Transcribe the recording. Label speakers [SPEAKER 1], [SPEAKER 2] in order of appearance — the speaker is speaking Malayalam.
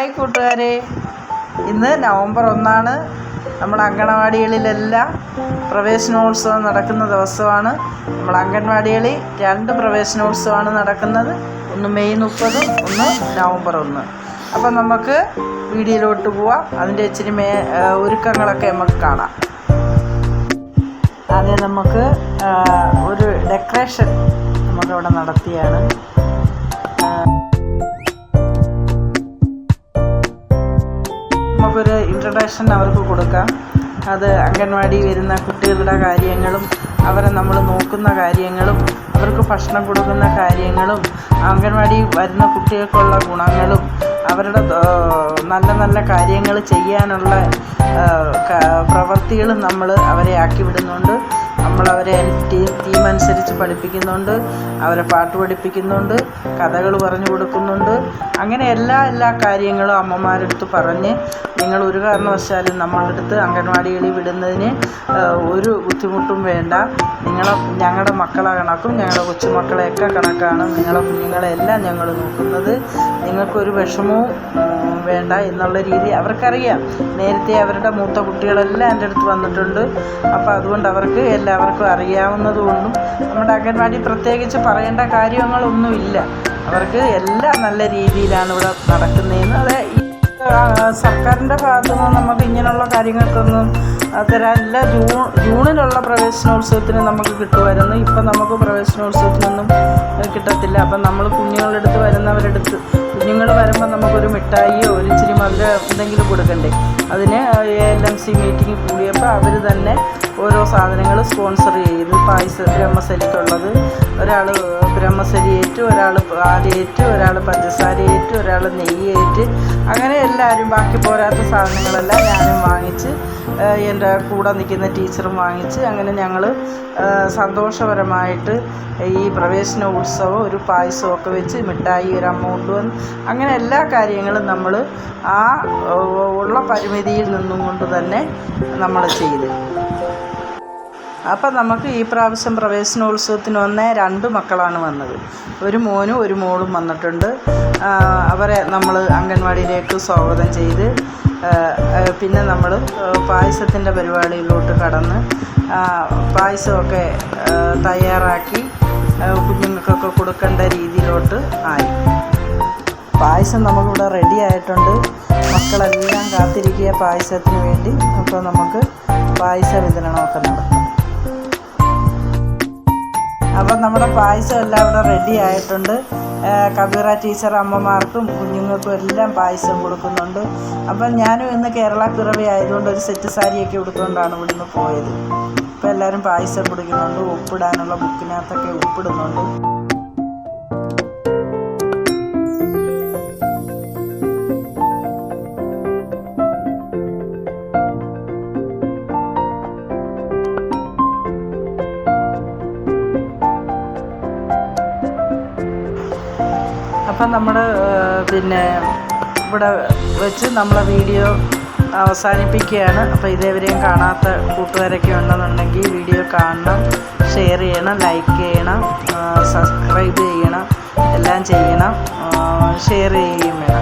[SPEAKER 1] ഹായ് കൂട്ടുകാരെ. ഇന്ന് നവംബർ ഒന്നാണ്. നമ്മുടെ അങ്കണവാടികളിലെല്ലാം പ്രവേശനോത്സവം നടക്കുന്ന ദിവസമാണ്. നമ്മൾ അംഗൻവാടികളിൽ രണ്ട് പ്രവേശനോത്സവമാണ് നടക്കുന്നത്. ഒന്ന് മെയ് മുപ്പതും ഒന്ന് നവംബർ ഒന്ന്. അപ്പം നമുക്ക് വീഡിയോയിലോട്ട് പോവാം. അതിന്റെ ഇച്ചിരി മേ ഒരുക്കങ്ങളൊക്കെ നമുക്ക് കാണാം. ആദ്യം നമുക്ക് ഒരു ഡെക്കറേഷൻ നമുക്കവിടെ നടത്തിയാണ്. ഇൻട്രഡക്ഷൻ അവർക്ക് കൊടുക്കാം. അത് അംഗൻവാടി വരുന്ന കുട്ടികളുടെ കാര്യങ്ങളും അവരെ നമ്മൾ നോക്കുന്ന കാര്യങ്ങളും അവർക്ക് ഭക്ഷണം കൊടുക്കുന്ന കാര്യങ്ങളും അംഗൻവാടി വരുന്ന കുട്ടികൾക്കുള്ള ഗുണങ്ങളും അവരുടെ നല്ല നല്ല കാര്യങ്ങൾ ചെയ്യാനുള്ള പ്രവൃത്തികളും നമ്മൾ അവരെ ആക്കി വിടുന്നുണ്ട്. നമ്മളവരെ ടീം അനുസരിച്ച് പഠിപ്പിക്കുന്നുണ്ട്. അവരെ പാട്ട് പഠിപ്പിക്കുന്നുണ്ട്. കഥകൾ പറഞ്ഞു കൊടുക്കുന്നുണ്ട്. അങ്ങനെ എല്ലാ എല്ലാ കാര്യങ്ങളും അമ്മമാരെടുത്ത് പറഞ്ഞ് നിങ്ങൾ ഒരു കാരണവശാലും നമ്മളെടുത്ത് അംഗൻവാടികളിൽ വിടുന്നതിന് ഒരു ബുദ്ധിമുട്ടും വേണ്ട. നിങ്ങളെ ഞങ്ങളുടെ മക്കളെ കണക്കും ഞങ്ങളുടെ കൊച്ചുമക്കളെയൊക്കെ കണക്കാണ് നിങ്ങളെ കുഞ്ഞുങ്ങളെല്ലാം ഞങ്ങൾ നോക്കുന്നത്. നിങ്ങൾക്കൊരു വിഷമവും വേണ്ട എന്നുള്ള രീതി അവർക്കറിയാം. നേരത്തെ അവരുടെ മൂത്ത കുട്ടികളെല്ലാം എന്റെ അടുത്ത് വന്നിട്ടുണ്ട്. അപ്പോൾ അതുകൊണ്ട് അവർക്ക് എല്ലാവർക്കും അറിയാവുന്നതുകൊണ്ടും നമ്മുടെ അംഗൻവാടി പ്രത്യേകിച്ച് പറയേണ്ട കാര്യങ്ങളൊന്നുമില്ല. അവർക്ക് എല്ലാം നല്ല രീതിയിലാണ് ഇവിടെ നടക്കുന്നതെന്ന്. അത് സർക്കാരിന്റെ ഭാഗത്തു നിന്ന് നമുക്ക് ഇങ്ങനെയുള്ള കാര്യങ്ങൾക്കൊന്നും തരാനില്ല ജൂൺ ജൂണിലുള്ള പ്രവേശനോത്സവത്തിന് നമുക്ക് കിട്ടുമായിരുന്നു. ഇപ്പം നമുക്ക് പ്രവേശനോത്സവത്തിനൊന്നും കിട്ടത്തില്ല. അപ്പം നമ്മൾ കുഞ്ഞുങ്ങളെടുത്ത് വരുന്നവരെടുത്ത് കുഞ്ഞുങ്ങൾ വരുമ്പോൾ നമുക്കൊരു മിഠായിയോ ഒരു ഇച്ചിരി മധുര എന്തെങ്കിലും കൊടുക്കണ്ടേ? അതിന് എൽ എം സി മീറ്റിംഗ് കൂടിയപ്പോൾ അവർ തന്നെ ഓരോ സാധനങ്ങൾ സ്പോൺസർ ചെയ്ത്. പായസ ബ്രഹ്മസരിക്കുള്ളത്. ഒരാൾ ബ്രഹ്മസരി ഏറ്റു ഒരാൾ പാലേറ്റ് ഒരാൾ പഞ്ചസാര ഒരാൾ നെയ്യ് ഏറ്റ് അങ്ങനെ എല്ലാവരും ബാക്കി പോരാത്ത സാധനങ്ങളെല്ലാം ഞാനും വാങ്ങിച്ച് എന്റെ കൂടെ നിൽക്കുന്ന ടീച്ചറും വാങ്ങിച്ച് അങ്ങനെ ഞങ്ങൾ സന്തോഷപരമായിട്ട് ഈ പ്രവേശന ഉത്സവം ഒരു പായസമൊക്കെ വെച്ച് മിഠായി ഒരു അമൗണ്ട് വന്ന് അങ്ങനെ എല്ലാ കാര്യങ്ങളും നമ്മൾ ആ ഉള്ള പരിമിതിയിൽ നിന്നും കൊണ്ട് തന്നെ നമ്മൾ ചെയ്ത്. അപ്പം നമുക്ക് ഈ പ്രാവശ്യം പ്രവേശനോത്സവത്തിന് വന്ന രണ്ട് മക്കളാണ് വന്നത്. ഒരു മോനും ഒരു മോളും വന്നിട്ടുണ്ട്. അവരെ നമ്മൾ അംഗൻവാടിയിലേക്ക് സ്വാഗതം ചെയ്ത് പിന്നെ നമ്മൾ പായസത്തിന്റെ പരിപാടിയിലോട്ട് കടന്ന് പായസമൊക്കെ തയ്യാറാക്കി കുഞ്ഞുങ്ങൾക്കൊക്കെ കൊടുക്കേണ്ട രീതിയിലോട്ട് ആയി. പായസം നമുക്കിവിടെ റെഡി ആയിട്ടുണ്ട്. മക്കളെല്ലാം കാത്തിരിക്കുക പായസത്തിന് വേണ്ടി. അപ്പോൾ നമുക്ക് പായസ വിതരണമൊക്കെ നടത്താം. അപ്പം നമ്മുടെ പായസം എല്ലാം ഇവിടെ റെഡി ആയിട്ടുണ്ട്. കബീറ ടീച്ചർ അമ്മമാർക്കും കുഞ്ഞുങ്ങൾക്കും എല്ലാം പായസം കൊടുക്കുന്നുണ്ട്. അപ്പം ഞാനും ഇന്ന് കേരള പിറവി ആയതുകൊണ്ട് ഒരു സെറ്റ് സാരിയൊക്കെ ഉടുത്തുകൊണ്ടാണ് ഇവിടുന്ന് പോയത്. ഇപ്പം എല്ലാവരും പായസം കുടിക്കുന്നുണ്ട് ഉപ്പിടാനുള്ള ബുക്കിനകത്തൊക്കെ ഉപ്പിടുന്നുണ്ട്. അപ്പം നമ്മൾ പിന്നെ ഇവിടെ വെച്ച് നമ്മളെ വീഡിയോ അവസാനിപ്പിക്കുകയാണ്. അപ്പോൾ ഇതേവരെയും കാണാത്ത കൂട്ടുകാരൊക്കെ ഉണ്ടെന്നുണ്ടെങ്കിൽ വീഡിയോ കാണണം ഷെയർ ചെയ്യണം ലൈക്ക് ചെയ്യണം സബ്സ്ക്രൈബ് ചെയ്യണം എല്ലാം ചെയ്യണം ഷെയർ ചെയ്യുകയും വേണം.